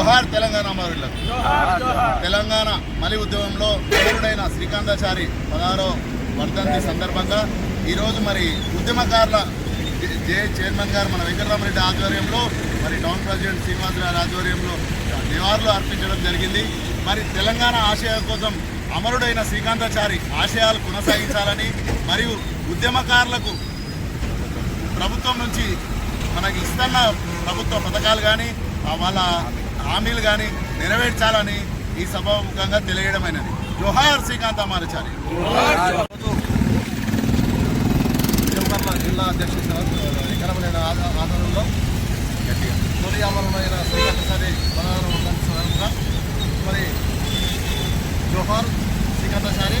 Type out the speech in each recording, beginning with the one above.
జోహార్ తెలంగాణ అమరులకు తెలంగాణ మలి ఉద్యమంలో అమరుడైన శ్రీకాంతాచారి పదహారో వర్ధంతి సందర్భంగా ఈరోజు మరి ఉద్యమకారుల జే- జే చైర్మన్ గారు మన వెంకటరామరెడ్డి ఆధ్వర్యంలో మరి టౌన్ ప్రెసిడెంట్ శ్రీనివాస్ గారి ఆధ్వర్యంలో నివాళులు అర్పించడం జరిగింది. మరి తెలంగాణ ఆశయం కోసం అమరుడైన శ్రీకాంతాచారి ఆశయాలు కొనసాగించాలని మరియు ఉద్యమకారులకు ప్రభుత్వం నుంచి మనకి ఇస్తున్న ప్రభుత్వ పథకాలు కానీ వాళ్ళ హామీలు కానీ నెరవేర్చాలని ఈ సభాముఖంగా తెలియడమైనది. జోహార్ శ్రీకాంత్ అమారచారి జిల్లా అధ్యక్షుడు ఎకరమైన ఆధారంలో తొలి అమరమైన శ్రీకంఠసారి పదహారు మరి జోహార్ శ్రీకంఠసారి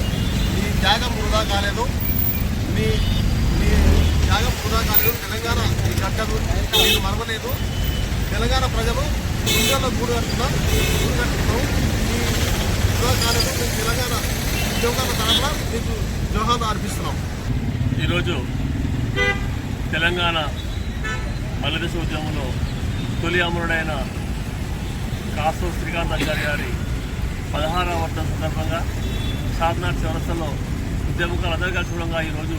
మీ త్యాగం వృధా కాలేదు. మీ మీ త్యాగం వృధా కాలేదు. తెలంగాణ ఈ గడ్డలు మీరు మరవలేదు. తెలంగాణ ప్రజలు గుండెల్లో గూడు కట్టుకున్నాం గూడు కట్టుకున్నాం మీ మేము తెలంగాణ ఉద్యోగాల తరఫున మీకు జోహాలు అర్పిస్తున్నాం. ఈరోజు తెలంగాణ మల్లదశ ఉద్యమంలో తొలి అమరుడైన కాసు శ్రీకాంత్ ఆచార్య గారి పదహారవ వర్షం సందర్భంగా సాధనాథ్ చౌరస్తలో ఉద్యమకాలు అందరూ కలిసి ఉండగా ఈరోజు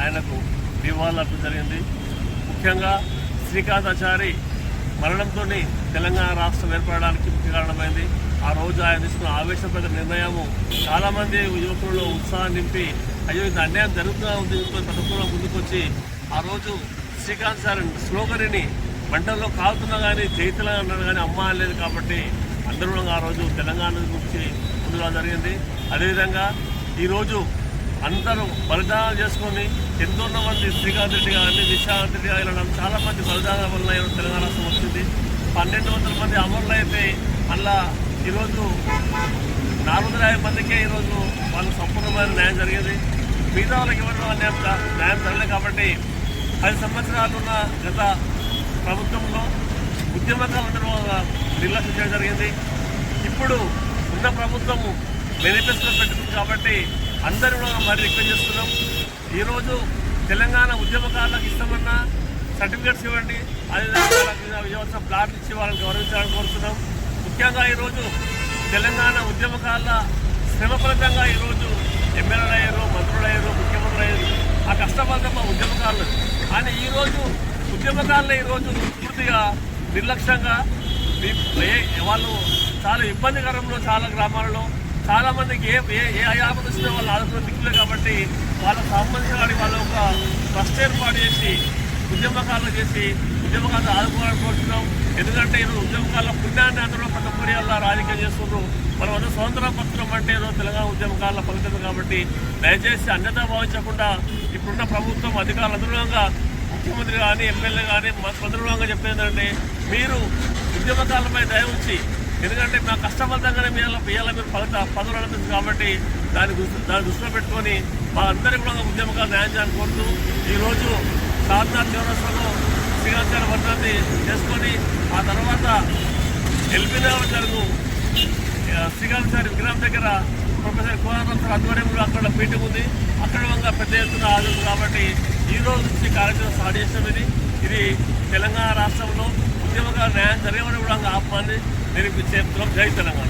ఆయనకు నివాళులు అర్పించడం జరిగింది. ముఖ్యంగా శ్రీకాంతాచారి మరణంతో తెలంగాణ రాష్ట్రం ఏర్పడడానికి ముఖ్య కారణమైంది. ఆ రోజు ఆయన తీసుకున్న ఆవేశపేత నిర్ణయము చాలామంది యువకుల్లో ఉత్సాహం నింపి అయ్యో ఇది అన్యాయం జరుగుతున్నా ఉంది ప్రతి ముందుకొచ్చి ఆ రోజు శ్రీకాంత్ సార్ స్లోగనిని మంటల్లో కాలుతున్నా కానీ చేతులు అన్నాడు కానీ అమ్మ అనలేదు కాబట్టి అందరూ ఆ రోజు తెలంగాణ గురించి ముందుగా జరిగింది. అదేవిధంగా ఈరోజు అందరూ బలిదానాలు చేసుకొని ఎంతో మంది శ్రీకాంత్ రెడ్డి గారిని విశాఖ రెడ్డి గారు ఇలా చాలా మంది బలిదానాల వల్ల తెలంగాణ రాష్ట్రం వచ్చింది. పన్నెండు వందల మంది అమరులు అయితే అలా ఈరోజు నాలుగు వందల యాభై మందికే ఈరోజు వాళ్ళు సంపూర్ణమైన న్యాయం జరిగేది. మిగతా వాళ్ళకి ఇవ్వడం న్యాయం న్యాయం జరగలేదు కాబట్టి పది సంవత్సరాలు ఉన్న గత ప్రభుత్వంలో ఉద్యమకాలందరూ నిర్లక్ష్యం చేయడం జరిగింది. ఇప్పుడు ఉన్న ప్రభుత్వము మేనిఫెస్టో పెట్టుకుంది కాబట్టి అందరూ కూడా మరి రిక్వెస్ట్ చేస్తున్నాం. ఈరోజు తెలంగాణ ఉద్యమకారులకు ఇస్తామన్నా సర్టిఫికేట్స్ ఇవ్వండి. అదేవిధంగా వాళ్ళకి ఇవ్వాల్సిన ప్లాట్లు ఇచ్చి వాళ్ళని గౌరవించాలని కోరుతున్నాం. ముఖ్యంగా ఈరోజు తెలంగాణ ఉద్యమకారుల శ్రమ ఫలితంగా ఈరోజు ఎమ్మెల్యేలు అయ్యారు మంత్రులు అయ్యారు ముఖ్యమంత్రులు అయ్యారు. ఆ కష్టపడతాం మా ఉద్యమకారులు. కానీ ఈరోజు ఉద్యమకారులు ఈరోజు పూర్తిగా నిర్లక్ష్యంగా మీ- వాళ్ళు చాలా ఇబ్బందికరంలో చాలా గ్రామాలలో చాలా మందికి ఏ ఏ ఏ ఆపద వచ్చినా వాళ్ళు ఆదుకున్న దిక్కులే కాబట్టి వాళ్ళకు సంబంధించిన వాడి వాళ్ళ ఒక ట్రస్ట్ ఏర్పాటు చేసి ఉద్యమకాలు చేసి ఉద్యమకారులు ఆదుకోవాలని కోరుతున్నాం. ఎందుకంటే ఈరోజు ఉద్యమకాల పుణ్యాన్ని అందరూ ప్రతి వల్ల రాజకీయం చేస్తున్నారు. మనం అందరూ స్వతంత్ర పత్రం అంటే ఏదో తెలంగాణ ఉద్యమకాల ఫలితం కాబట్టి దయచేసి అన్యత భావించకుండా ఇప్పుడున్న ప్రభుత్వం అధికారులు అనుగుణంగా ముఖ్యమంత్రి కానీ ఎమ్మెల్యే కానీ మంత్రులంగా చెప్పేది ఏంటంటే మీరు ఉద్యమకాలపై దయ ఉంచి ఎందుకంటే మా కష్టఫలితంగానే మీ ఇవాళ మీరు ఫలిత పదవులు అనుకుంది కాబట్టి దాని దాని దాన్ని దృష్టిలో పెట్టుకొని మా అందరికీ కూడా ఉద్యమకాలు న్యాయం చేయాలని కోరుతూ ఈరోజు సాధనాథ్ చౌరస్లో శ్రీకాంత్ వర్ధంతి చేసుకొని ఆ తర్వాత ఎల్బీ నగర్ జరుగు శ్రీకాంత్ విగ్రహం దగ్గర ప్రొఫెసర్ కోదండరాం ఆధ్వర్యంలో అక్కడ మీటింగ్ ఉంది. అక్కడ పెద్ద ఎత్తున హాజరు కాబట్టి ఈ రోజు నుంచి కార్యక్రమం స్టార్ట్ చేసాం ఇది. ఇది తెలంగాణ రాష్ట్రంలో ఉద్యమంగా న్యాయం జరిగే కూడా ఆహ్వాన్ని నేను చేస్తున్నాం జై తెలంగాణ.